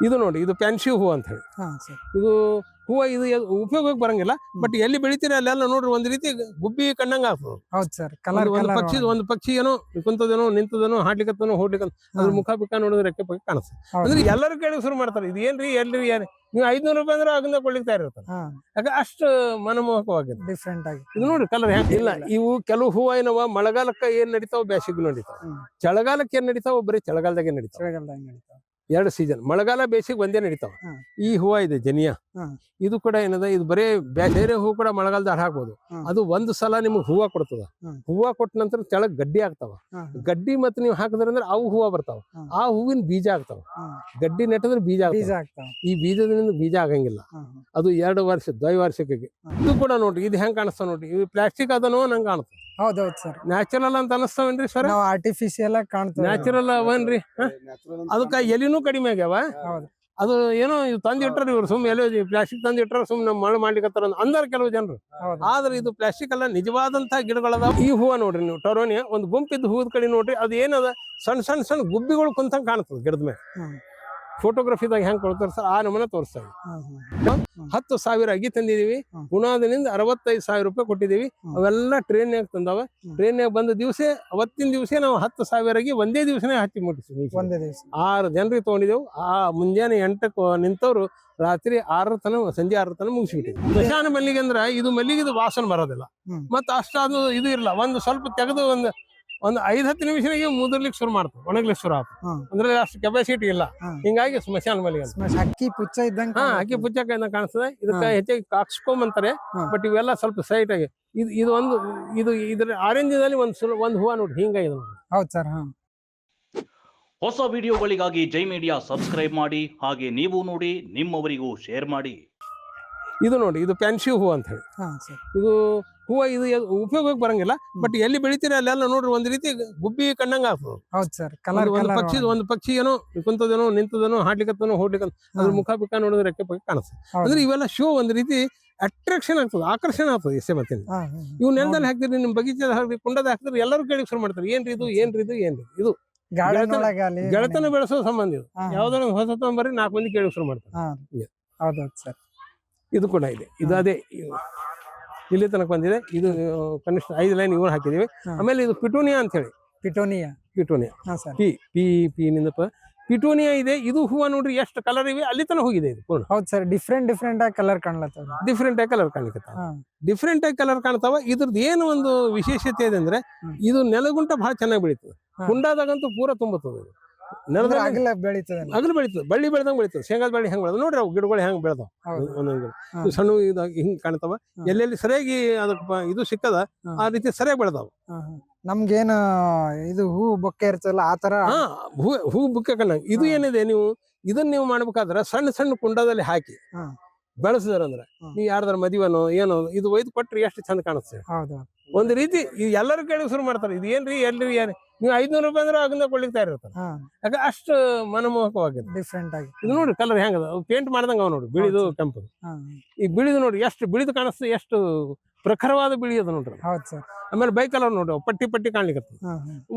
ಇದು ನೋಡಿ ಇದು ಪ್ಯಾನ್ಸಿ ಹೂವು ಅಂತ ಹೇಳಿ. ಹಾ ಸರ್. ಇದು ಹೂವು ಇದು ಉಪಯೋಗಕ್ಕೆ ಬರಂಗಿಲ್ಲ ಬಟ್ ಎಲ್ಲಿ ಬೆಳಿತೀರ ಅಲ್ಲೆಲ್ಲ ನೋಡ್ರಿ ಒಂದ್ ರೀತಿ ಗುಬ್ಬಿ ಕಂಡಂಗ ಆಗ್ತದೆ. ಹೌದು ಸರ್ ಕಲರ್ ಒಂದು ಪಕ್ಷಿ ಒಂದು ಪಕ್ಷಿ ಏನೋ ಕುಂತದೇನೋ ನಿಂತದೇನೋ ಹಾಡ್ಲಿಕತ್ತನೋ ಹೋಡ್ಲಿಕ್ಕ ಅದ್ರ ಮುಖ ಬಿಕ್ಕ ನೋಡಿದ್ರೆ ರೆಕ್ಕೆ ಪಕ್ಕ ಕಾಣಿಸ್ತದೆ. ಅಂದ್ರೆ ಎಲ್ಲರೂ ಕೇಳಿ ಶುರು ಮಾಡ್ತಾರೆ ಇದು ಏನ್ರಿ ಎಲ್ರಿ ಏನ್ ನೀವು ಐದ್ನೂರು ರೂಪಾಯಿ ಅಂದ್ರೆ ಆಗಿಂದ ಕೊಡ್ಲಿಕ್ತಾ ಇರ್ತಾರೆ ಯಾಕೆ ಅಷ್ಟು ಮನಮೋಹಕವಾಗಿದೆ. ಡಿಫ್ರೆಂಟ್ ಆಗಿ. ಇದು ನೋಡ್ರಿ ಕಲರ್ ಹ್ಯಾಂಗ ಇಲ್ಲ. ಇವು ಕೆಲವು ಹೂವ ಏನವ ಮಳೆಗಾಲಕ್ಕ ಏನ್ ನಡೀತಾವ ಬ್ಯಾಸಿಗೂ ನಡೀತಾವ. ಚಳಿಗಾಲಕ್ಕೆ ಏನ್ ನಡೀತಾವ ಬರೀ ಚಳಿಗಾಲದಾಗೆ ನಡೀತಾವ. ಚಳಿಗಾಲದಾಗ ನಡೀತಾವ. ಎರಡು ಸೀಸನ್ ಮಳೆಗಾಲ ಬೇಸಿಗೆ ಒಂದೇ ನಡೀತಾವ. ಈ ಹೂವ ಇದೆ ಜನಿಯಾ. ಇದು ಕೂಡ ಏನದ ಇದು ಬರೇ ಬೇರೆ ಹೂ ಕೂಡ ಮಳೆಗಾಲದ ಹಾಕ್ಬೋದು. ಅದು ಒಂದು ಸಲ ನಿಮ್ಗೆ ಹೂವ ಕೊಡ್ತದ. ಹೂವು ಕೊಟ್ಟ ನಂತರ ತೆಳಗ್ ಗಡ್ಡಿ ಆಗ್ತಾವ. ಗಡ್ಡಿ ಮತ್ತೆ ನೀವು ಹಾಕಿದ್ರೆ ಅಂದ್ರೆ ಅವು ಹೂವ ಬರ್ತಾವ. ಆ ಹೂವಿನ ಬೀಜ ಆಗ್ತಾವ. ಗಡ್ಡಿ ನೆಟ್ಟದ್ರೆ ಬೀಜ ಈ ಬೀಜದಿಂದ ಬೀಜ ಆಗಂಗಿಲ್ಲ. ಅದು ಎರಡು ವರ್ಷ ದ್ವೈವಾರ್ಷಿಕಕ್ಕೆ. ಹ್ಮ್. ಇದು ಕೂಡ ನೋಡ್ರಿ ಇದು ಹೆಂಗ್ ಕಾಣಿಸ್ತಾವ ನೋಡ್ರಿ ಇದು ಪ್ಲಾಸ್ಟಿಕ್ ಅದನೋ ನಂಗೆ ಕಾಣುತ್ತೆ. ಹೌದೌದ್ ಸರ್ ನ್ಯಾಚುರಲ್ ಅಂತ ಅನಿಸ್ತಾವೇನ್ರಿ ಸರ್ ನಾವು ಆರ್ಟಿಫಿಷಿಯಲ್ ಆಗಿ ಕಾಣ್ತೇವೆ. ನ್ಯಾಚುರಲ್ ಅವನ್ರಿ? ಅದಕ್ಕ ಎಲಿನೂ ಕಡಿಮೆ ಆಗ್ಯಾವ? ಹೌದು. ಅದು ಏನೋ ಇವ್ ತಂದ್ ಇಟ್ಟರ ಇವ್ರು ಸುಮ್ ಎಲೆ ಪ್ಲಾಸ್ಟಿಕ್ ತಂದ್ ಸುಮ್ ನಮ್ ಮಳೆ ಮಾಡ್ಲಿಕತ್ತಾರ ಅಂತ ಅಂದಾರ ಕೆಲವು ಜನರು. ಹೌದು. ಆದ್ರೆ ಇದು ಪ್ಲಾಸ್ಟಿಕ್ ಅಲ್ಲ ನಿಜವಾದಂತಹ ಗಿಡಗಳದಾವ. ಈ ಹೂವ ನೋಡ್ರಿ ನೀವು ಟರೋನಿಯ ಒಂದು ಗುಂಪಿದ್ದು ಹೂವದ ಕಡೆ ನೋಡ್ರಿ ಅದು ಏನದ ಸಣ್ಣ ಸಣ್ಣ ಸಣ್ಣ ಗುಬ್ಬಿಗಳು ಕುಂತಂಗ್ ಕಾಣ್ತದೆ ಗಿಡದ ಮೇಲೆ. ಫೋಟೋಗ್ರಫಿದಾಗ ಹೆಂಗೆ ಕೊಡ್ತಾರೆ ಸರ್? ಆ ನಮೂನೆ ತೋರಿಸ್ತಾ ಇದ್ದೀವಿ ಹ್ಮ್, ಹ್ಮ್. ಹತ್ತು ಸಾವಿರ ಅಗಿ ತಂದಿದೀವಿ. ಗುಣಾದನಿಂದ ಅರವತ್ತೈದು ಸಾವಿರ ರೂಪಾಯಿ ಕೊಟ್ಟಿದೀವಿ. ಅವೆಲ್ಲ ಟ್ರೈನ್ಯಾಗ ತಂದಾವ. ಟ್ರೈನ್ ಟ್ರೈನ್ಯಾಗ ಬಂದ ದಿವಸ ಅವತ್ತಿನ ದಿವಸ ನಾವು ಹತ್ತು ಸಾವಿರ ಅಗಿ ಒಂದೇ ದಿವಸನೇ ಹಚ್ಚಿ ದಿವಸ. ಆರು ಜನರಿಗೆ ತಗೊಂಡಿದ್ದೆವು. ಆ ಮುಂಜಾನೆ ಎಂಟಕ್ಕೆ ನಿಂತವ್ರು ರಾತ್ರಿ ಆರರ ತನ ಸಂಜೆ ಆರರ ತನ ಮುಗಿಸ್ಬಿಟ್ಟಿದ್ವಿ. ದಶಾನ ಮಲ್ಲಿಗೆ ಅಂದ್ರ ಇದು ಮಲ್ಲಿಗೆದು ವಾಸನೆ ಬರೋದಿಲ್ಲ. ಮತ್ತೆ ಮತ್ತ ಅಷ್ಟಾದು ಇದು ಇರಲ್ಲ. ಒಂದು ಸ್ವಲ್ಪ ತೆಗೆದು ಒಂದು ಒಂದು ಐದ್ ಹತ್ತು ನಿಮಿಷನಾಗೆ ಮುದ್ರಲಿಕ್ಕೆ ಶುರು ಮಾಡ್ತು ಒಣಗ್ಲಿಕ್ಕೆ ಶುರು ಆಯ್ತು. ಅಂದ್ರೆ ಅಷ್ಟು ಕೆಪಾಸಿಟಿ ಇಲ್ಲ. ಹಿಂಗಾಗಿ ಸ್ಮಶಾನ ಮಲಿಗೆ ಅಂತ ಅಕ್ಕಿ ಪುಚ್ಚ ಇದ್ದಂಗ ಹಾ ಅಕ್ಕಿ ಪುಚ್ಚಕ ಕಾಣಿಸ್ತದೆ. ಇದಕ್ಕೆ. ಹೆಚ್ಚಾಗಿ ಕಾಕ್ಸ್ಕೊಂಬಂತಾರೆ. ಹಾ. ಬಟ್ ಇವೆಲ್ಲ ಸ್ವಲ್ಪ ಸೈಟ್ ಆಗಿ. ಇದು ಇದು ಒಂದು ಇದು ಇದ್ರ ಆರೆಂಜದಲ್ಲಿ ಒಂದು ಒಂದ್ ಒಂದು ಹೂವ ನೋಡಿ ಹಿಂಗಾಗಿದೆ ನೋಡಿ. ಹೌದ್ ಸರ್ ಹಾ. ಹೊಸ ವಿಡಿಯೋಗಳಿಗಾಗಿ ಜೈ ಮೀಡಿಯಾ ಸಬ್ಸ್ಕ್ರೈಬ್ ಮಾಡಿ ಹಾಗೆ ನೀವು ನೋಡಿ ನಿಮ್ಮವರಿಗೂ ಶೇರ್ ಮಾಡಿ. ಇದು ನೋಡಿ ಇದು ಪ್ಯಾನ್ಸಿ ಹೂ ಅಂತ ಹೇಳಿ. ಹಾ ಸರ್. ಇದು ಹೂವ ಇದು ಉಪಯೋಗಕ್ಕೆ ಬರಂಗಿಲ್ಲ? ಬಟ್ ಎಲ್ಲಿ ಬೆಳಿತೀರ ಅಲ್ಲೆಲ್ಲ ನೋಡ್ರಿ ಒಂದ್ ರೀತಿ ಗುಬ್ಬಿ ಕಂಡಂಗ ಆಗ್ತದೆ. ಹೌದ್ ಸರ್ ಕಲರ್ ಒಂದು- ಪಕ್ಷಿ ಒಂದು ಪಕ್ಷಿ ಏನೋ ಕುಂತದೇನೋ ನಿಂತದೇನೋ ಹಾಡ್ಲಿಕತ್ತನೋ ಹೋಡ್ಲಿಕ್ಕ ಅದ್ರ ಮುಖ ಪಿಕ್ಕ ನೋಡಿದ್ರೆ ರೆಕ್ಕೆ ಪಕ್ಕ ಕಾಣಿಸ್ತದೆ ಅಂದ್ರೆ ಇವೆಲ್ಲ ಶೋ ಒಂದ್ ರೀತಿ ಅಟ್ರಾಕ್ಷನ್ ಆಗ್ತದೆ ಆಕರ್ಷಣೆ ಆಗ್ತದೆ ಎಸೆ ಮತ್ತೆ ಇವ್ ನೆಲದಲ್ಲಿ ಹಾಕ್ತೀರಿ ನಿಮ್ ಬಗೀಚದ ಹಾಕಿ ಕುಂಡದ ಹಾಕಿದ್ರೆ ಎಲ್ಲರೂ ಕೇಳಿ ಶುರು ಮಾಡ್ತಾರೆ ಏನ್ರಿ ಇದು ಏನ್ರಿ ಇದು ಏನ್ರಿ ಇದು. ಗೆಳತನ ಬೆಳೆಸೋ ಸಂಬಂಧ ಇದು. ಯಾವ್ದಾರ ಹೊಸ ತೊಂಬರ್ರಿ ನಾಲ್ಕು ಮಂದಿ ಕೇಳಿ ಶುರು ಮಾಡ್ತಾರೆ. ಸರ್. ಇದು ಕೂಡ ಇದೆ. ಇದು ಅದೇ ಇದು. ಇಲ್ಲಿ ತನಕ ಬಂದಿದೆ. ಇದು ಕನಿಷ್ಠ ಐದು ಲೈನ್ ಇವ್ರು ಹಾಕಿದೀವಿ. ಆಮೇಲೆ ಇದು ಪಿಟೋನಿಯಾ ಅಂತ ಹೇಳಿ. Petunia. Petunia. P P P ನಿಂದ ಪಿಟೋನಿಯಾ ಇದೆ. ಇದು ಹೂವು ನೋಡ್ರಿ ಎಷ್ಟು ಕಲರ್ ಇವೆ? ಅಲ್ಲಿ ತನಕ ಹೋಗಿದೆ ಇದು ಹೌದು ಹೌದ್ ಸರ್ ಡಿಫ್ರೆಂಟ್ ಡಿಫ್ರೆಂಟ್ ಆಗಿ ಕಲರ್ ಕಾಣ್ಲತ್ತವ್ರ ಡಿಫ್ರೆಂಟ್ ಆಗಿ ಕಲರ್ ಹಾ. ಡಿಫ್ರೆಂಟ್ ಆಗಿ ಕಲರ್ ಕಾಣ್ತಾವ. ಇದ್ರದ್ದು ಏನು ಒಂದು ವಿಶೇಷತೆ ಇದೆ ಅಂದ್ರೆ ಇದು ನೆಲಗುಂಟ ಬಹಳ ಚೆನ್ನಾಗಿ ಬೆಳೀತದೆ. ಕುಂಡಾದಾಗಂತೂ ಪೂರ ತುಂಬುತ್ತದೆ ಇದು. ನೆಲದಲ್ಲಿ ಅಗಲ ಬೆಳಿತದೆ ಅಗಲು ಬೆಳೀತದೆ. ಬಳ್ಳಿ ಬೆಳ್ದಂಗ್ ಬೆಳೀತದೆ. ಶೇಂಗಾದ ಬಳ್ಳಿ ಹೆಂಗ್ ಬೆಳೆದ ನೋಡ್ರಿ ಅವು ಗಿಡಗಳು ಹೆಂಗ್ ಬೆಳೆದವು. ಒಂದೊಂದು ಸಣ್ಣ ಇದಾಗಿ ಹಿಂಗ್ ಕಾಣ್ತಾವ. ಎಲ್ಲೆಲ್ಲಿ ಸರಿಯಾಗಿ ಅದಕ್ಕೆ ಇದು ಸಿಕ್ಕದ ಆ ರೀತಿ ಸರಿಯಾಗಿ ಬೆಳೆದಾವ. ನಮ್ಗೇನು ಇದು ಹೂ ಬೊಕ್ಕೆ ಇರ್ತಲ್ಲ ಆ ತರ ಹಾ ಹೂ ಬುಕ್ಕ ಇದು ಏನಿದೆ ನೀವು ಇದನ್ನ ನೀವು ಮಾಡ್ಬೇಕಾದ್ರೆ ಸಣ್ಣ ಸಣ್ಣ ಕುಂಡದಲ್ಲಿ ಹಾಕಿ. ಬೆಳೆಸಿದಾರಂದ್ರೆ ನೀ ನೀವು ಯಾರ್ದಾರ ಮದಿವನೋ ಏನೋ ಇದು ಒಯ್ದು ಕೊಟ್ರಿ ಎಷ್ಟು ಚಂದ ಕಾಣಿಸ್ತದೆ ಹೌದು ಒಂದ್ ರೀತಿ ಎಲ್ಲರೂ ಕೇಳಿ ಶುರು ಮಾಡ್ತಾರೆ ಇದು ಏನ್ರಿ ಎಲ್ರಿ ಏನ್ ನೀವು ಐದ್ನೂರು ರೂಪಾಯಿ ಅಂದ್ರೆ ಆಗಿಂದ ಕೊಡ್ಲಿಕ್ಕೆ ತಯಾರಿರ್ತಾರೆ ಯಾಕೆ ಅಷ್ಟು ಮನಮೋಹಕವಾಗಿದೆ. ಡಿಫ್ರೆಂಟ್ ಆಗಿ. ಇದು ನೋಡಿ ಕಲರ್ ಹೆಂಗದ? ಪೇಂಟ್ ಮಾಡ್ದಂಗ ಅವ ನೋಡಿ ಬಿಳಿದು ಕೆಂಪು ಈ ಬಿಳಿದು ನೋಡಿ ಎಷ್ಟು ಬಿಳಿದು ಕಾಣಿಸ್ತದೆ ಎಷ್ಟು ಪ್ರಖರವಾದ ಬಿಳಿ ಅದ ನೋಡ್ರಿ. ಹೌದ್ ಸರ್. ಆಮೇಲೆ ಬೈಕ್ ಕಲರ್ ನೋಡ್ರಿ ಪಟ್ಟಿ ಪಟ್ಟಿ ಕಾಣ್ಲಿಕ್ಕೆ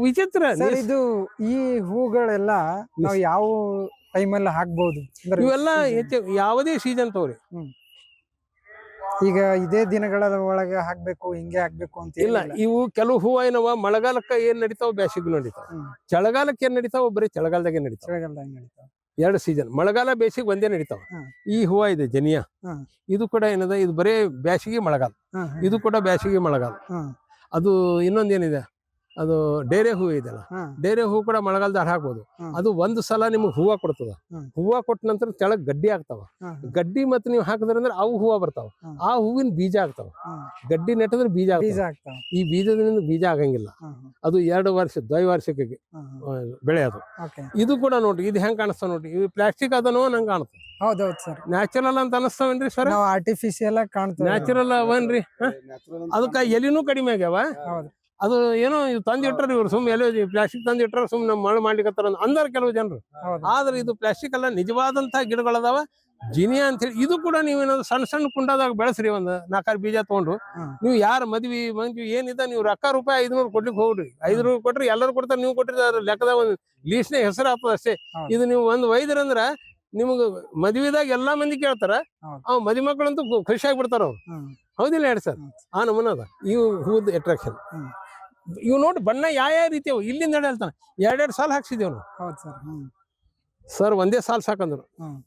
ವಿಚಿತ್ರ ಇದು ಈ ಹೂಗಳೆಲ್ಲ ನಾವು ಯಾವ ಟೈಮಲ್ಲಿ ಹಾಕ್ಬೋದು. ಅಂದ್ರೆ ಇವೆಲ್ಲ. ಹೆಚ್ಚು ಯಾವುದೇ ಸೀಸನ್ ತಗೋರಿ ಈಗ ಇದೇ ದಿನಗಳ ಒಳಗೆ ಹಾಕ್ಬೇಕು ಹಿಂಗೆ ಹಾಕ್ಬೇಕು ಅಂತ ಇಲ್ಲ ಇವು ಕೆಲವು ಹೂವ ಏನವ ಮಳೆಗಾಲಕ್ಕ ಏನ್ ನಡೀತಾವ? ಬ್ಯಾಸಿಗೂ ನಡೀತಾವ. ಚಳಗಾಲಕ್ಕೆ ಏನ್ ನಡೀತಾವ? ಬರೀ ಚಳಿಗಾಲದಾಗೆ ನಡೀತಾವ. ಚಳಿಗಾಲದಾಗ ನಡೀತಾವ. ಎರಡು ಸೀಸನ್ ಮಳೆಗಾಲ ಬೇಸಿಗೆ ಒಂದೇ ನಡೀತಾವ. ಈ ಹೂವ ಇದೆ ಜನಿಯ. ಇದು ಕೂಡ ಏನದ? ಇದು ಬರೀ ಬ್ಯಾಸಿಗೆ ಮಳೆಗಾಲ. ಇದು ಕೂಡ ಬ್ಯಾಸಿಗೆ ಮಳೆಗಾಲ. ಅದು ಇನ್ನೊಂದೇನಿದೆ? ಅದು ಡೇರೆ ಹೂ ಇದೆಯಲ್ಲ ಡೇರೆ ಹೂ ಕೂಡ ಮಳೆಗಾಲದಾಗ ಹಾಕ್ಬೋದು. ಅದು ಒಂದು ಸಲ ನಿಮ್ಗೆ ಹೂವ ಕೊಡ್ತದ. ಹೂವು ಕೊಟ್ಟ ನಂತರ ತೆಳಗ್ ಗಡ್ಡಿ ಆಗ್ತಾವ. ಗಡ್ಡಿ ಮತ್ತೆ ನೀವು ಹಾಕಿದ್ರೆ ಅಂದ್ರೆ ಅವು ಹೂವ ಬರ್ತಾವ. ಆ ಹೂವಿನ ಬೀಜ ಆಗ್ತಾವ. ಗಡ್ಡಿ ನೆಟ್ಟದ್ರೆ ಬೀಜ ಆಗ್ತಾವ. ಈ ಬೀಜದಿಂದ ಬೀಜ ಆಗಂಗಿಲ್ಲ. ಅದು ಎರಡು ವರ್ಷ. ಆ, ಬೆಳೆ ಅದು ಓಕೆ. ಇದು ಕೂಡ ನೋಡ್ರಿ ಇದು ಹೆಂಗ್ ಕಾಣಿಸ್ತಾವ ನೋಡ್ರಿ. ಇದು ಪ್ಲಾಸ್ಟಿಕ್ ಅದನೋ ನಂಗೆ ಕಾಣುತ್ತೆ ಹೌದೌದು ಸರ್. ನ್ಯಾಚುರಲ್ ಅಂತ ಅನಿಸ್ತಾವೇನ್ರಿ ಸರ್ ಆರ್ಟಿಫಿಷಿಯಲ್ ಆಗಿ ಕಾಣ್ತೇವೆ. ನ್ಯಾಚುರಲ್ ಅವನ್ರಿ? ಅದಕ್ಕ ಎಲಿನೂ ಕಡಿಮೆ ಆಗ್ಯಾವ. ಹೌದು. ಅದು ಏನೋ ಇವ್ ತಂದ್ ಇಟ್ಟಾರ ಇವ್ರು ಸುಮ್ ಎಲ್ಲೋ ಪ್ಲಾಸ್ಟಿಕ್ ತಂದ್ ಸುಮ್ ಸುಮ್ನೆ ಮಳೆ ಮಾಡ್ಲಿಕತ್ತಾರ ಅಂದ್ರೆ ಅಂದಾರ ಕೆಲವು ಜನರು. ಆದ್ರೆ ಇದು ಪ್ಲಾಸ್ಟಿಕ್ ಅಲ್ಲ ನಿಜವಾದಂತಹ ಗಿಡಗಳದಾವ. ಜಿನಿಯಾ ಅಂತ ಹೇಳಿ ಇದು ಕೂಡ ನೀವೇನಾದ್ರು ಸಣ್ಣ ಸಣ್ಣ ಕುಂಡದಾಗ ಬೆಳೆಸ್ರಿ ಒಂದ್ ನಾಲ್ಕಾರು ಬೀಜ ತಗೊಂಡು. ನೀವು ಯಾರ ಮದ್ವಿ ಮಂಜು ಏನಿದ ನೀವು ರೊಕ್ಕ ರೂಪಾಯಿ ಐದ್ನೂರು ಕೊಡ್ಲಿಕ್ಕೆ ಹೋಗ್ರಿ ಐದ್ನೂರು ಕೊಟ್ರಿ ಎಲ್ಲರೂ ಕೊಡ್ತಾರೆ ನೀವು ಕೊಟ್ಟಿದ್ರೆ ಅದ್ರ ಲೆಕ್ಕದಾಗ ಒಂದ್ ಲೀಸ್ನೇ ಹೆಸರು ಆಗ್ತದ ಅಷ್ಟೇ. ಇದು ನೀವು ಒಂದ್ ಒಯ್ದ್ರಂದ್ರ ನಿಮಗ ಮದ್ವಿದಾಗ ಎಲ್ಲಾ ಮಂದಿ ಕೇಳ್ತಾರ. ಅವ್ ಮದಿ ಮಕ್ಕಳಂತೂ ಖುಷಿ ಆಗ್ಬಿಡ್ತಾರ ಅವ್ರು. ಹೌದಿಲ್ಲ ಹೇಳಿ ಸರ್. ಆ ನಮೂನ ಅದ. ಇವು ಹೂದ್ ಅಟ್ರಾಕ್ಷನ್. ಇವ್ ನೋಡಿ ಬಣ್ಣ ಯಾವ ಯಾವ ರೀತಿ ಅವು? ಇಲ್ಲಿಂದ ಹೇಳ್ತಾನೆ ಎರಡೆರಡು ಸಾಲ ಹಾಕ್ಸಿದೇವ್ ನಾವು ಹೌದು ಸರ್ ಹ್ಮ್. ಸರ್ ಒಂದೇ ಸಾಲ್ ಸಾಕಂದ್ರು. ಹ್ಮ್.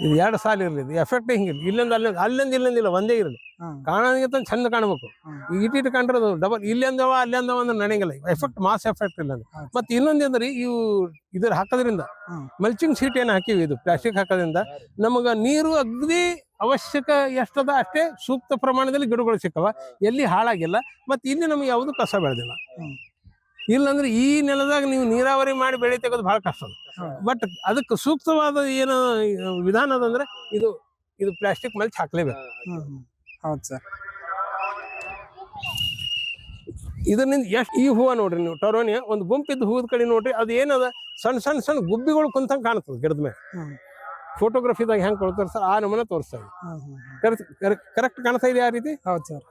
ಇದು ಎರಡು ಸಾಲ ಇರ್ಲಿ ಇದು ಎಫೆಕ್ಟ್ ಹಿಂಗಿಲ್ಲ ಇಲ್ಲಿಂದ ಅಲ್ಲಿಂದ ಅಲ್ಲಿಂದ ಇಲ್ಲಿಂದ ಇಲ್ಲ ಒಂದೇ ಇರಲಿ. ಹ್ಮ್. ಕಾಣೋದಕ್ಕಿಂತ ಚಂದ ಕಾಣಬೇಕು. ಹ್ಮ್. ಈಗ ಇಟ್ಟಿಟ್ಟು ಕಂಡ್ರೆ ಡಬಲ್ ಇಲ್ಲಿಂದವ ಅಲ್ಲಿಂದವ ಅಂದ್ರೆ ನಡೆಯಂಗಿಲ್ಲ ಎಫೆಕ್ಟ್ ಮಾಸ್ ಎಫೆಕ್ಟ್ ಇಲ್ಲ ಅಂದ್ರೆ ಹೌದು. ಮತ್ತೆ ಇನ್ನೊಂದು ಅಂದ್ರೆ ಇವು ಇದ್ರ ಹಾಕೋದ್ರಿಂದ ಹ್ಮ್. ಮಲ್ಚಿಂಗ್ ಶೀಟ್ ಏನು ಹಾಕಿವಿ ಇದು ಪ್ಲಾಸ್ಟಿಕ್ ಹಾಕೋದ್ರಿಂದ ನಮಗೆ ನೀರು ಅಗದಿ ಅವಶ್ಯಕ ಎಷ್ಟದ ಅಷ್ಟೇ ಸೂಕ್ತ ಪ್ರಮಾಣದಲ್ಲಿ ಗಿಡಗಳು ಸಿಕ್ಕವ. ಎಲ್ಲಿ ಹಾಳಾಗಿಲ್ಲ. ಮತ್ತೆ ಇಲ್ಲಿ ನಮಗೆ ಯಾವುದು ಕಸ ಬೆಳೆದಿಲ್ಲ. ಇಲ್ಲಾಂದ್ರೆ ಈ ನೆಲದಾಗ ನೀವು ನೀರಾವರಿ ಮಾಡಿ ಬೆಳೆ ತೆಗೆದು ಬಹಳ ಕಷ್ಟ. ಬಟ್ ಅದಕ್ಕೆ ಸೂಕ್ತವಾದ ಏನು ವಿಧಾನ ಅದಂದ್ರೆ ಇದು ಇದು ಪ್ಲಾಸ್ಟಿಕ್ ಮಲ್ಚ್ ಹಾಕ್ಲೇಬೇಕು ಹೌದು ಸರ್. ಇದರಿಂದ ಎಷ್ಟು ಈ ಹೂವು ನೋಡ್ರಿ ನೀವು ಟೊರೋನಿಯ? ಒಂದು ಗುಂಪಿದ್ದು ಹೂವದ ಕಡೆ ನೋಡ್ರಿ ಅದು ಏನದ ಸಣ್ಣ ಸಣ್ಣ ಸಣ್ಣ ಗುಬ್ಬಿಗಳು ಕುಂತಂಗೆ ಕಾಣ್ತದೆ ಗಿಡದ ಮೇಲೆ ಫೋಟೋಗ್ರಫಿದಾಗ ಹೆಂಗೆ ಕೊಡ್ತಾರೆ ಸರ್? ಆ ನಮೂನೆ ತೋರಿಸ್ತಾರೆ ಕರೆಕ್ಟ್ ಕಾಣಿಸ್ತಾ ಇದೆ ಆ ರೀತಿ? ಹೌದು ಸರ್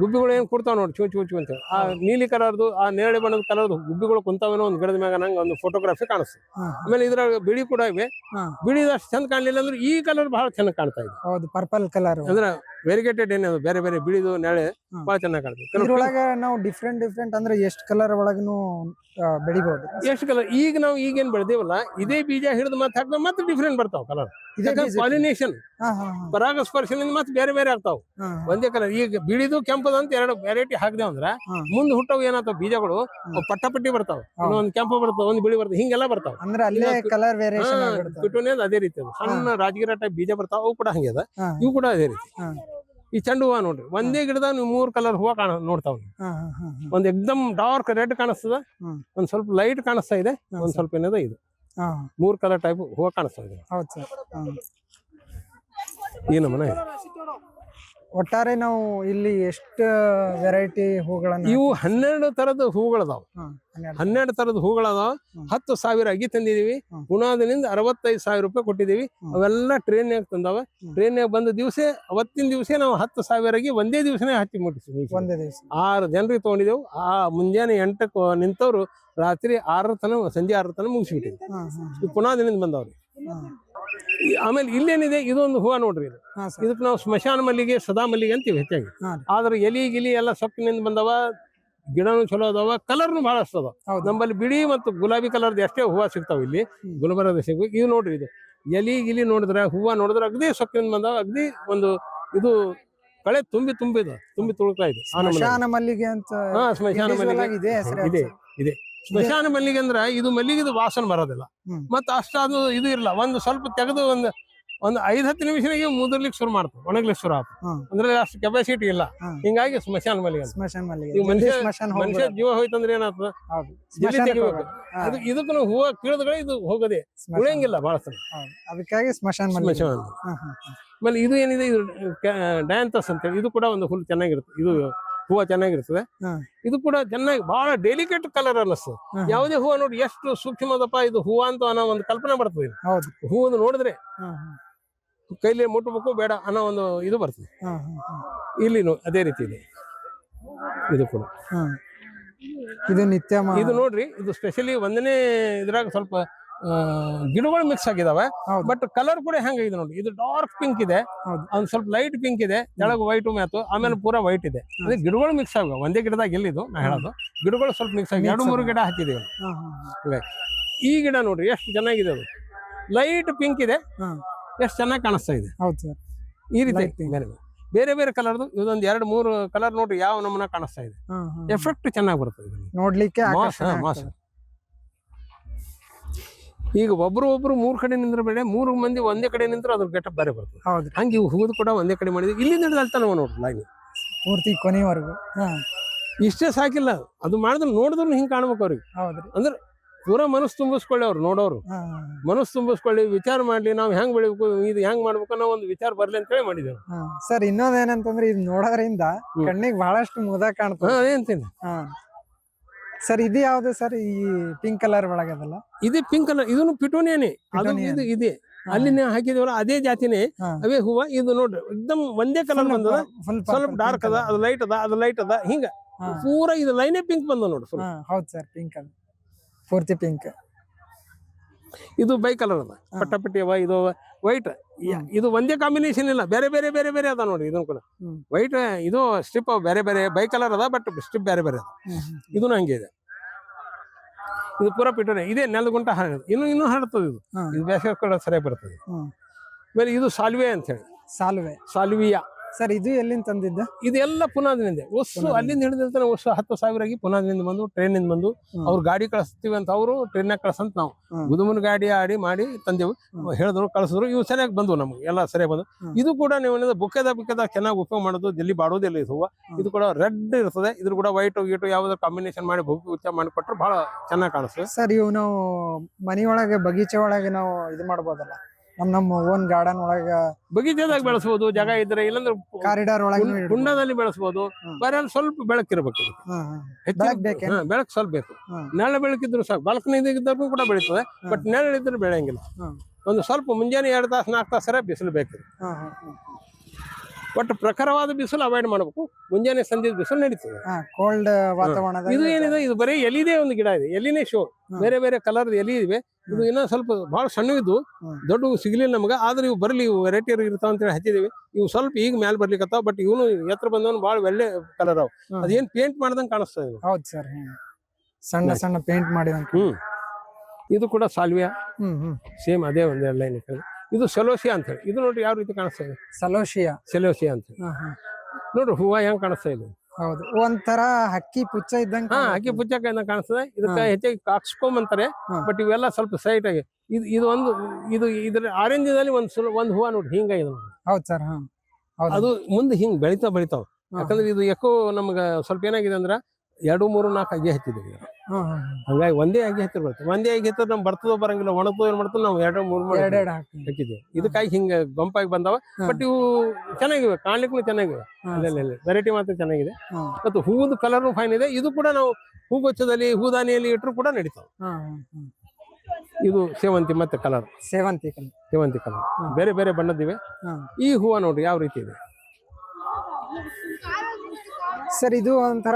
ಗುಬ್ಬಿಗಳು ಏನು ಕೊಡ್ತಾವ ನೋಡಿ ಚೂ ಚೂ ಚೂ ಅಂತ. ಆ ನೀಲಿ ಕಲರ್ದು ಆ ನೇರಳೆ ಬಣ್ಣದ ಕಲರ್ದು ಗುಬ್ಬಿಗಳು ಕುಂತಾವೇನೋ ಒಂದು ಗಿಡದ ಮ್ಯಾಗ ನಂಗೆ ಒಂದು ಫೋಟೋಗ್ರಫಿ ಕಾಣಿಸ್ತದೆ ಆಮೇಲೆ ಇದ್ರಾಗ ಬಿಳಿ ಕೂಡ ಇವೆ. ಬಿಳಿ ಬಿಳಿದು ಅಷ್ಟು ಚಂದ ಕಾಣಲಿಲ್ಲ ಅಂದ್ರೆ ಈ ಕಲರ್ ಬಹಳ ಚೆನ್ನಾಗಿ ಕಾಣ್ತಾ ಇದೆ. ಹೌದು ಪರ್ಪಲ್ ಕಲರ್ ಅಂದ್ರೆ ವೆರಿಗೇಟೆಡ್ ಏನದು ಬೇರೆ ಬೇರೆ ಬಿಳಿದು ನೆಳೆ. ಬಹಳ ಚೆನ್ನಾಗಿ ಕಾಣ್ತದೆ. ಕೆಲವು ಇದ್ರೊಳಗ ನಾವು ಡಿಫ್ರೆಂಟ್ ಡಿಫ್ರೆಂಟ್ ಅಂದ್ರೆ ಎಷ್ಟು ಕಲರ್ ಒಳಗನು ಬೆಳಿಬಹುದು ಎಷ್ಟು ಕಲರ್ ಈಗ ನಾವು ಈಗೇನ್ ಬೆಳೆದೇವಲ್ಲ ಇದೇ ಬೀಜ ಹಿಡಿದು ಮತ್ತೆ ಹಾಕಿದ್ರೆ ಮತ್ತೆ ಡಿಫ್ರೆಂಟ್ ಬರ್ತಾವ ಕಲರ್? ಪಾಲಿನೇಷನ್ ಪರಾಗಸ್ಪರ್ಶದಿಂದ ಮತ್ತೆ ಬೇರೆ ಬೇರೆ ಆಗ್ತಾವ. ಒಂದೇ ಕಲರ್ ಈಗ ಬಿಳಿದು ಕೆಂಪದ ಅಂತ ಎರಡು ವೆರೈಟಿ ಹಾಕ್ದೇವ್ ಅಂದ್ರ ಮುಂದೆ ಹುಟ್ಟವು ಏನಾಗ್ತಾವ ಬೀಜಗಳು ಪಟ್ಟಪಟ್ಟಿ ಪಟ್ಟಾಪಟ್ಟಿ ಬರ್ತಾವ. ಇನ್ನೊಂದ್ ಕೆಂಪು ಬರ್ತಾವ ಒಂದ್ ಬಿಳಿ ಬರ್ತಾವ ಹಿಂಗೆಲ್ಲ ಬರ್ತಾವ. ಅಂದ್ರೆ ಅಲ್ಲೇ ಕಲರ್ ವೇರಿಯೇಷನ್ ಅದೇ ರೀತಿ ಅದು. ಸಣ್ಣ ರಾಜಗಿರ ಟೈಪ್ ಬೀಜ ಬರ್ತಾವ ಅವು ಕೂಡ ಹಂಗೆ ಅದ. ಇವು ಕೂಡ ಅದೇ ರೀತಿ. ಈ ಚೆಂಡು ಹೂವ ನೋಡ್ರಿ. ಒಂದೇ ಗಿಡದಾಗ ನೀವು ಮೂರು ಕಲರ್ ಹೂವ ಕಾಣ ನೋಡ್ತಾವ ಒಂದ್ ಎಕ್ದಮ್ ಡಾರ್ಕ್ ರೆಡ್ ಕಾಣಿಸ್ತದ. ಒಂದ್ ಸ್ವಲ್ಪ ಲೈಟ್ ಕಾಣಿಸ್ತಾ ಇದೆ ಒಂದ್ ಸ್ವಲ್ಪ ಏನದ ಇದು. ಮೂರ್ ಕಲರ್ ಟೈಪ್ ಹೂವು ಕಾಣಿಸ್ತಾ ಇದೆ. ಈ. ಒಟ್ಟಾರೆ ನಾವು ಇಲ್ಲಿ ಎಷ್ಟು ವೆರೈಟಿ ಹೂಗಳನ್ನು ಇವು ಹನ್ನೆರಡು ತರದ ಹೂಗಳದಾವ. ಹನ್ನೆರಡು. ಥರದ ತರದ ಹೂಗಳದಾವ. ಹತ್ತು ಸಾವಿರ ಅಗಿ ತಂದಿದೀವಿ. ಗುಣಾದನಿಂದ ಅರವತ್ತೈದು ಸಾವಿರ ರೂಪಾಯಿ ಕೊಟ್ಟಿದೀವಿ. ಅವೆಲ್ಲ ಟ್ರೈನ್ಯಾಗ ತಂದಾವ. ಟ್ರೈನ್ಯಾಗ ಬಂದ ದಿವಸ ಅವತ್ತಿನ ದಿವಸ ನಾವು ಹತ್ತು ಸಾವಿರ ಅಗಿ ಒಂದೇ ದಿವಸನೇ ಹಚ್ಚಿ ಮುಟ್ಟಿಸಿದ್ವಿ ಒಂದೇ ದಿವಸ. ಆರು ಜನರಿಗೆ ತೊಗೊಂಡಿದ್ದೆವು. ಆ ಮುಂಜಾನೆ ಎಂಟಕ್ಕೆ ನಿಂತವ್ರು ರಾತ್ರಿ ಆರರ ತನ ಸಂಜೆ ಆರರ ತನ ಮುಗಿಸ್ಬಿಟ್ಟಿದ್ವಿ. ಪುನಾದಿನಿಂದ ಬಂದವ್ರಿ. ಆಮೇಲೆ ಇಲ್ಲೇನಿದೆ ಇದೊಂದು ಹೂವು ನೋಡ್ರಿ ಇದು. ಹಾ ಸರ್. ಇದಕ್ಕೆ ನಾವು ಸ್ಮಶಾನ ಮಲ್ಲಿಗೆ ಸದಾ ಮಲ್ಲಿಗೆ ಅಂತೀವಿ ಹೆಚ್ಚಾಗಿ. ಹಾ ಆದ್ರೆ ಎಲಿ ಗಿಲಿ ಎಲ್ಲ ಸೊಪ್ಪಿನಿಂದ ಬಂದವ ಗಿಡನು ಚಲೋ ಅದಾವ ಕಲರ್ನು ಬಹಳ ಅಷ್ಟದ ಹೌದು. ನಮ್ಮಲ್ಲಿ ಬಿಳಿ ಮತ್ತು ಗುಲಾಬಿ ಕಲರ್ದು ಎಷ್ಟೇ ಹೂವು ಸಿಗ್ತಾವ ಇಲ್ಲಿ. ಗುಲ್ಬರ್ಗದ ಸಿಗ್ಬೇಕು. ಇದು ನೋಡ್ರಿ ಇದು. ಎಲಿ ಗಿಲಿ ನೋಡಿದ್ರೆ ಹೂವು ನೋಡಿದ್ರೆ ಅಗದಿ ಸೊಪ್ಪಿನಿಂದ ಬಂದಾವ ಅಗ್ದಿ ಒಂದು ಇದು ಕಳೆ ತುಂಬಿ ತುಂಬಿದ ತುಂಬಿ ತುಳುಕ್ತಾ ಇದೆ. ಆ ನಮೂನೆ. ಸ್ಮಶಾನ ಮಲ್ಲಿಗೆ ಅಂತ ಹಾ ಸ್ಮಶಾನ ಮಲ್ಲಿಗೆ. ಇದೆ ಇದೆ ಇದೆ. ಸ್ಮಶಾನ ಮಲ್ಲಿಗೆ ಅಂದ್ರ ಇದು ಮಲ್ಲಿಗೆದು ವಾಸನೆ ಬರೋದಿಲ್ಲ. ಮತ್ತೆ ಮತ್ತ ಅಷ್ಟಾದು ಇದು ಇರಲ್ಲ. ಒಂದು ಸ್ವಲ್ಪ ತೆಗೆದು ಒಂದು ಒಂದು ಐದ್ ಹತ್ತು ನಿಮಿಷನಾಗೆ ಮುದರ್ಲಿಕ್ಕೆ ಶುರು ಮಾಡ್ತದೆ. ಒಣಗ್ಲಿಕ್ಕೆ ಶುರು ಆಗ್ತದೆ. ಹ್ಮ್. ಅಂದ್ರೆ ಅಷ್ಟು ಕೆಪಾಸಿಟಿ ಇಲ್ಲ. ಹಿಂಗಾಗಿ ಸ್ಮಶಾನ ಮಲ್ಲಿಗೆ ಸ್ಮಶಾನ ಮಲ್ಲಿಗೆ. ಮನುಷ್ಯ- ಜೀವ ಹೋಯ್ತಂದ್ರೆ ಏನಾಗ್ತದೆ? ಅದು ಇದಕ್ಕೂ ಹೂವ ಕೀಳದ್ಗಳೇ ಇದು ಹೋಗದೆ. ಉಳಿಯಂಗಿಲ್ಲ ಬಹಳ ಸಲ. ಅದಕ್ಕಾಗಿ ಸ್ಮಶಾನ ಮಲ್ಲಿಗೆ. ಆಮೇಲೆ ಇದು ಏನಿದೆ? ಇದು ಡಯಾಂತಸ್ ಅಂತೇಳಿ ಇದು ಕೂಡ ಒಂದು ಹುಲ್ಲು ಚೆನ್ನಾಗಿರುತ್ತೆ. ಇದು ಹೂವ ಚೆನ್ನಾಗಿರ್ತದೆ. ಇದು ಕೂಡ ಚೆನ್ನಾಗಿ ಬಹಳ ಡೆಲಿಕೇಟ್ ಕಲರ್ ಅನ್ನಿಸ್ತದೆ. ಯಾವುದೇ ಹೂವು ನೋಡಿ ಎಷ್ಟು ಸೂಕ್ಷ್ಮದಪ್ಪ ಇದು ಹೂವ ಅಂತ ಅನ್ನೋ ಒಂದು ಕಲ್ಪನೆ ಬರ್ತದೆ ಹೂವನ್ನು ನೋಡಿದ್ರೆ ಕೈಲಿ ಮುಟ್ಟಬೇಕು ಬೇಡ ಅನ್ನೋ ಒಂದು ಇದು ಬರ್ತದೆ. ಇಲ್ಲಿ ಅದೇ ರೀತಿ ಇದೆ ಇದು ಕೂಡ ಇದು ನಿತ್ಯ ಇದು ನೋಡ್ರಿ ಇದು ಸ್ಪೆಷಲಿ ಒಂದನೇ ಇದ್ರಾಗ ಸ್ವಲ್ಪ ಗಿಡಗಳು ಮಿಕ್ಸ್ ಆಗಿದಾವೆ ಬಟ್ ಕಲರ್ ಕೂಡ ಹೆಂಗಿದೆ ನೋಡಿ ಇದು ಡಾರ್ಕ್ ಪಿಂಕ್ ಇದೆ. ಒಂದ್ ಸ್ವಲ್ಪ ಲೈಟ್ ಪಿಂಕ್ ಇದೆ ಕೆಳಗೆ ವೈಟ್ ಮ್ಯಾತು ಆಮೇಲೆ ಪೂರಾ ವೈಟ್ ಇದೆ ಅದೇ ಗಿಡಗಳು ಮಿಕ್ಸ್ ಆಗ ಒಂದೇ ಗಿಡದಾಗ ಎಲ್ಲಿದು ನಾ ಹೇಳೋದು ಗಿಡಗಳು ಸ್ವಲ್ಪ ಮಿಕ್ಸ್ ಆಗಿ ಎರಡು ಮೂರು. ಗಿಡ ಹಾಕಿದೀವಿ. ಈ ಗಿಡ ನೋಡ್ರಿ ಎಷ್ಟು ಚೆನ್ನಾಗಿದೆ ಅದು ಲೈಟ್ ಪಿಂಕ್ ಇದೆ. ಎಷ್ಟು ಚೆನ್ನಾಗಿ ಕಾಣಿಸ್ತಾ ಇದೆ ಹೌದು ಈ ರೀತಿ ಬೇರೆ ಬೇರೆ. ಕಲರ್ದು ಇದೊಂದು ಎರಡು ಮೂರು ಕಲರ್ ನೋಡ್ರಿ ಯಾವ ನಮೂನ ಕಾಣಿಸ್ತಾ ಇದೆ. ಎಫೆಕ್ಟ್ ಚೆನ್ನಾಗಿ ಬರ್ತದೆ ಇದರಲ್ಲಿ. ನೋಡ್ಲಿಕ್ಕೆ ಈಗ ಒಬ್ರು ಒಬ್ರು ಮೂರ್ ಕಡೆ ನಿಂದ್ರ ಬೇಡ ಮೂರು ಮಂದಿ ಒಂದೇ ಕಡೆ ನಿಂತ್ರ ಅದ್ರ ಗೆಟಪ್ ಬೇರೆ ಬರ್ತದೆ. ಹೌದು. ಹಂಗೆ ಇವು ಹೂದು ಕೂಡ ಒಂದೇ ಕಡೆ ಮಾಡಿದ್ವಿ. ಇಲ್ಲಿ ನಡೆದ ಅಲ್ತಾನ ನೋಡ್ರಿ ಲೈನ್ ಪೂರ್ತಿ ಕೊನೆವರೆಗೂ. ಹಾ. ಇಷ್ಟೇ ಸಾಕಿಲ್ಲ. ಅದು ಮಾಡಿದ್ರೆ ನೋಡಿದ್ರು ಹಿಂಗೆ ಕಾಣ್ಬೇಕು ಅವ್ರಿಗೆ. ಹೌದ್ರಿ. ಅಂದ್ರೆ ಪೂರ ಮನಸ್ಸು ತುಂಬಿಸ್ಕೊಳ್ಳಿ ಅವ್ರು ನೋಡೋರು. ಮನಸ್ಸು ತುಂಬಿಸ್ಕೊಳ್ಳಿ ವಿಚಾರ ಮಾಡ್ಲಿ ನಾವು ಹೆಂಗ್ ಬೆಳಿಬೇಕು ಇದು ಹೆಂಗ್ ಮಾಡ್ಬೇಕು ಅನ್ನೋ ಒಂದು ವಿಚಾರ ಬರ್ಲಿ ಅಂತ ಹೇಳಿ ಮಾಡಿದ್ದೇವೆ ಸರ್ ಇನ್ನೊಂದೇನಂತಂದ್ರೆ ಇದು ನೋಡೋದ್ರಿಂದ. ಕಣ್ಣಿಗೆ ಬಹಳಷ್ಟು ಮುದ ಕಾಣ್ತದೆ. ಅದೇಂತೀನಿ ಹಾ. ಸರ್ ಇದು ಯಾವ್ದು ಸರ್ ಈ ಪಿಂಕ್ ಕಲರ್ ಒಳಗದಲ್ಲ ಇದು ಪಿಂಕ್ ಕಲರ್ ಇದನ್ನು ಪಿಟೋನಿಯಾನೆ. ಅದು ಇದು ಇದೆ. ಅಲ್ಲಿ ಹಾಕಿದೇವಲ್ಲ ಅದೇ ಜಾತಿನೇ. ಅವೇ ಹೂವ ಇದು ನೋಡ್ರಿ ಎಕ್ದಮ್ ಒಂದೇ ಕಲರ್ ಬಂದದ. ಸ್ವಲ್ಪ ಡಾರ್ಕ್ ಅದ ಅದು ಲೈಟ್ ಅದ ಅದು ಲೈಟ್ ಅದ. ಹಿಂಗ ಪೂರ ಇದು ಲೈನೇ ಪಿಂಕ್ ಬಂದ ನೋಡ್ರಿ ಫುಲ್ ಹೌದು ಸರ್ ಪಿಂಕ್ ಅದ. ಪೂರ್ತಿ ಪಿಂಕ್ ಇದು ಬೈ ಕಲರ್ ಅದ. ಪಟ್ಟಪಟ್ಟಿ ಅವ ಇದು ವೈಟ್ ಇದು ಒಂದೇ ಕಾಂಬಿನೇಷನ್ ಇಲ್ಲ. ಬೇರೆ ಬೇರೆ ಬೇರೆ ಬೇರೆ ಅದ ನೋಡಿ ಇದನ್ನು ಕೂಡ. ವೈಟ್ ಇದು ಸ್ಟ್ರಿಪ್ ಬೇರೆ ಬೇರೆ ಬೈ ಕಲರ್ ಅದ ಬಟ್ ಸ್ಟ್ರಿಪ್ ಬೇರೆ ಬೇರೆ ಅದ. ಇದನ್ನು ಹಂಗೆ ಇದೆ. ಇದು ಪೂರ ಪಿಟೋರಿ ಇದೇ ನೆಲಗುಂಟ ಹರಡುದು. ಇನ್ನು ಇನ್ನೂ ಹರಡ್ತದೆ ಇದು. ಇದು ಬೇಸಿಗೆ ಕೂಡ ಸರಿಯಾಗಿ ಬರ್ತದೆ. ಆಮೇಲೆ ಇದು ಸಾಲ್ವೆ ಅಂತ ಹೇಳಿ. ಸಾಲ್ವೆ ಸಾಲ್ವಿಯಾ ಸರ್ ಇದು ಎಲ್ಲಿಂದ ತಂದಿದ್ದ? ಇದೆಲ್ಲ ಪುನಾದಿನಿಂದ. ಒಸ್ಸು ಅಲ್ಲಿಂದ ಹಿಡಿದಿರ್ತಾನೆ ಒಸ್ಸು ಹತ್ತು ಸಾವಿರ ಆಗಿ ಪುನಾದಿನಿಂದ ಬಂದು ಟ್ರೈನಿಂದ ಬಂದು ಹ್ಮ್. ಅವ್ರು ಗಾಡಿ ಕಳಿಸ್ತೀವಿ ಅಂತ ಅವರು ಟ್ರೈನ್ನಾಗ ಕಳ್ಸಂತ ನಾವು. ಗುದುಮನ್ ಗಾಡಿ ಆಡಿ ಮಾಡಿ ತಂದೆವು. ಹೇಳಿದ್ರು ಕಳಿಸಿದ್ರು ಇವು ಸರಿಯಾಗಿ ಬಂದ್ವು ನಮ್ಗೆ ಎಲ್ಲ ಸರಿಯಾಗಿ ಬಂದು ಇದು ಕೂಡ ನೀವು ಏನಿದೆ ಬುಕ್ಕದ ಬುಕ್ಕದ ಚೆನ್ನಾಗಿ ಉಪಯೋಗ ಮಾಡೋದು ಜಲ್ಲಿ ಬಾಡೋದಿಲ್ಲ ಇದು ಹೂವು ಇದು ಕೂಡ ರೆಡ್ ಇರ್ತದೆ ಇದ್ರ ಕೂಡ ವೈಟ್ ಗೀಟು ಯಾವ್ದಾದ್ರು ಕಾಂಬಿನೇಷನ್ ಮಾಡಿ ಬುಕ್ ಉಚ್ಚ ಮಾಡಿ ಕೊಟ್ಟರೆ ಬಹಳ ಚೆನ್ನಾಗಿ ಕಾಣಿಸ್ತದೆ ಸರ್ ಇವು ನಾವು ಮನೆಯೊಳಗೆ ಬಗೀಚೆ ಒಳಗೆ ನಾವು ಇದು ಮಾಡ್ಬೋದಲ್ಲ? ನಮ್ ನಮ್ಮ ಓನ್ ಗಾರ್ಡನ್ ಒಳಗ ಬಗೀಚದಾಗ ಬೆಳೆಸಬಹುದು ಜಾಗ ಇದ್ರೆ ಇಲ್ಲಾಂದ್ರೆ ಕಾರಿಡಾರ್ ಒಳಗೆ ಕುಂಡ- ಕುಂಡದಲ್ಲಿ ಬೆಳೆಸಬಹುದು ಹ್ಮ್. ಬರೀ ಸ್ವಲ್ಪ ಬೆಳಕಿರ್ಬೇಕು ಬೆಳಕ್ ಸ್ವಲ್ಪ ಬೇಕು. ನೆರಳ ಬೆಳಕಿದ್ರು ಸಾಕು. ಬಾಲ್ಕನಿ ಇದ್ದರೂ ಕೂಡ ಬೆಳೀತದೆ ಬಟ್ ನೆರಳು ಇದ್ರೆ ಬೆಳೆಯಂಗಿಲ್ಲ ಒಂದು ಸ್ವಲ್ಪ ಮುಂಜಾನೆ ಎರಡು ತಾಸು ನಾಲ್ಕು ತಾಸರ ಬಿಸಿಲು ಬೇಕು ಒಟ್ಟು ಪ್ರಖರವಾದ ಬಿಸಿಲು ಅವಾಯ್ಡ್ ಮಾಡಬೇಕು. ಮುಂಜಾನೆ ಸಂಜೆ ಬಿಸಿಲು ನಡೀತದೆ. ಕೋಲ್ಡ್ ವಾತಾವರಣ ಇದು ಏನಿದೆ ಇದು ಬರೀ ಎಲಿದೇ ಒಂದು ಗಿಡ ಇದೆ. ಎಲ್ಲಿನೇ ಶೋ ಬೇರೆ ಬೇರೆ ಕಲರ್ ಎಲಿ ಇದೆ ಇದು ಇನ್ನೂ ಸ್ವಲ್ಪ ಬಹಳ ಸಣ್ಣ ಇದ್ದು. ದೊಡ್ಡ ಸಿಗ್ಲಿಲ್ಲ ನಮ್ಗೆ. ಆದ್ರೆ ಇವು ಬರಲಿ ಇವು ವೆರೈಟಿ ಇರ್ತಾವ ಅಂತೇಳಿ ಹಚ್ಚಿದೀವಿ. ಇವು ಸ್ವಲ್ಪ ಈಗ ಮ್ಯಾಲ್ ಬರ್ಲಿಕ್ಕತ್ತಾವ ಬಟ್ ಇವನು ಎತ್ತರ ಬಂದವನು ಬಹಳ ಒಳ್ಳೆ ಕಲರ್ ಅವು ಅದೇನ್ ಪೇಂಟ್ ಮಾಡ್ದಂಗೆ ಕಾಣಿಸ್ತಾ ಇದೆ ಹೌದ್ ಸರ್ ಸಣ್ಣ ಸಣ್ಣ ಪೇಂಟ್ ಮಾಡಿದಂಗೆ. ಹ್ಮ್. ಇದು ಕೂಡ ಸಾಲ್ವಿಯಾ? ಹ್ಮ್ ಹ್ಮ್. ಸೇಮ್ ಅದೇ ಒಂದೇ ಲೈನ್ ಇದು ಸೆಲೋಸಿಯಾ ಅಂತ ಹೇಳಿ. ಇದು ನೋಡ್ರಿ ಯಾವ ರೀತಿ ಕಾಣಿಸ್ತಾ ಇದೆ. ಸಲೋಶಿಯಾ ಸೆಲೋಸಿಯಾ ಅಂತ ಹೇಳಿ. ನೋಡ್ರಿ ಹೂವ ಹೆಂಗ್ ಕಾಣಿಸ್ತಾ ಇದೆ. ಹೌದು. ಒಂಥರ ಹಕ್ಕಿ ಪುಚ್ಚ ಇದ್ದಂಗ ಹಾ ಅಕ್ಕಿ ಪುಚ್ಚ ಕಾಣಿಸ್ತದೆ. ಇದಕ್ಕೆ. ಹೆಚ್ಚಾಗಿ ಕಾಕ್ಸ್ಕೊಮ್ ಅಂತಾರೆ ಹಾ. ಬಟ್ ಇವೆಲ್ಲ ಸ್ವಲ್ಪ ಸೈಟ್ ಆಗಿ. ಇದು ಇದು ಒಂದು ಇದು ಇದ್ರ ಆರೆಂಜ್ ದಲ್ಲಿ ಒಂದು ಸುಲ ಒಂದು ಹೂವ ನೋಡಿ ಹಿಂಗ ಇದೆ ಹೌದು ಹೌದ್ ಸರ್ ಹಾ. ಹೌದು. ಅದು ಮುಂದೆ ಹಿಂಗ್ ಬೆಳಿತಾ ಬೆಳಿತಾವ. ಯಾಕಂದ್ರೆ ಇದು ಯಾಕೋ ನಮ್ಗ ಸ್ವಲ್ಪ ಏನಾಗಿದೆ ಅಂದ್ರ ಎರಡು ಮೂರು ನಾಲ್ಕು ಅಗಿ ಹ್ಮ್. ಹಂಗಾಗಿ ಒಂದೇ ಅಗಿ ಹತ್ತಿರ ಬರ್ತದೆ ಒಂದೇ ಅಗಿ ಹತ್ತಿರ ನಮ್ ಬರ್ತದೋ ಬರಂಗಿಲ್ಲ. ಒಣಗ್ತದೋ ಏನ್ ಮಾಡ್ತದೆ ನಾವು ಎರಡು ಮೂರು ಮಾಡಿ ಇದಕ್ಕಾಗಿ ಹಿಂಗ ಗಂಪಾಗಿ ಬಂದವ. ಬಟ್ ಇವು ಚೆನ್ನಾಗಿವೆ. ಕಾಣ್ಲಿಕ್ಕೂ ಚೆನ್ನಾಗಿವೆ. ಅಲ್ಲಲ್ಲಿ ವೆರೈಟಿ ಮಾತ್ರ ಚೆನ್ನಾಗಿದೆ. ಮತ್ತು ಹೂವಿನ ಕಲರ್ ಫೈನ್ ಇದೆ. ಇದು ಕೂಡ ನಾವು ಹೂಗೊಚ್ಚದಲ್ಲಿ ಹೂದಾನಿಯಲ್ಲಿ ಇಟ್ಟರು ಕೂಡ ನಡೀತಾವೆ. ಇದು ಸೇವಂತಿ ಮತ್ತೆ ಕಲರ್ ಸೇವಂತಿ ಕಲರ್ ಸೇವಂತಿ ಕಲರ್ ಬೇರೆ ಬೇರೆ ಬಣ್ಣದಿವೆ ಈ ಹೂವ ನೋಡ್ರಿ ಯಾವ ರೀತಿ ಇದೆ? ಸರ್ ಇದು ಒಂಥರ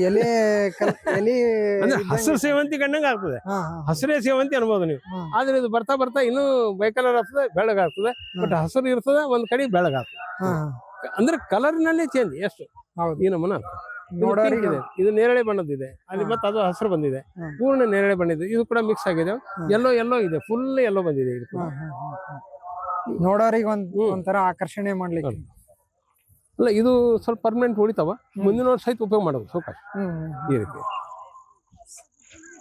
ಎಲೆ ಕಲ್- ಎಲೆ ಅಂದ್ರೆ ಹಸಿರು ಸೇವಂತಿ ಕಂಡಂಗ ಆಗ್ತದೆ. ಹಾ, ಹಾ, ಹಸಿರೇ ಸೇವಂತಿ ಅನ್ಬೋದು ನೀವು. ಆದ್ರೆ ಇದು ಬರ್ತಾ ಬರ್ತಾ ಇನ್ನೂ ಬೈ ಕಲರ್ ಆಗ್ತದೆ. ಬೆಳಗಾಗ್ತದೆ ಬಟ್ ಹಸಿರು ಇರ್ತದೆ ಒಂದ್ ಕಡೆ ಬೆಳಗಾಗ್ತದೆ ಹಾ, ಕಲರ್ನಲ್ಲಿ ಚೇಂಜ್ ಎಷ್ಟು? ಹೌದು. ಈ ನಮೂನ. ಇದು ನೋಡೋರಿಗೆ pink ಇದೆ. ಇದು ನೇರಳೆ ಬಣ್ಣದಿದೆ ಅಲ್ಲಿ ಮತ್ತೆ ಅದು ಹಸಿರು ಬಂದಿದೆ. ಹ್ಮ್. ಪೂರ್ಣ ನೇರಳೆ ಬಣ್ಣಿದೆ ಇದು ಕೂಡ ಮಿಕ್ಸ್ ಆಗಿದೆ. ಎಲ್ಲೋ ಎಲ್ಲೋ ಇದೆ. ಫುಲ್ ಎಲ್ಲೋ ಬಂದಿದೆ ಇದು ಕೂಡ. ಹಾ, ಹಾ, ಹಾ, ಹಾ. ನೋಡೋರಿಗೆ ಒಂದ್ ಒಂಥರ ಆಕರ್ಷಣೆ ಮಾಡ್ಲಿಕ್ಕೆ. ಅಲ್ಲ ಇದು ಸ್ವಲ್ಪ ಪರ್ಮನೆಂಟ್ ಉಳಿತಾವ ಮುಂದಿನ ವರ್ಷ ಸಹಿತ ಉಪಯೋಗ ಮಾಡೋದು ಸ್ವಲ್ಪ ಈ ರೀತಿ.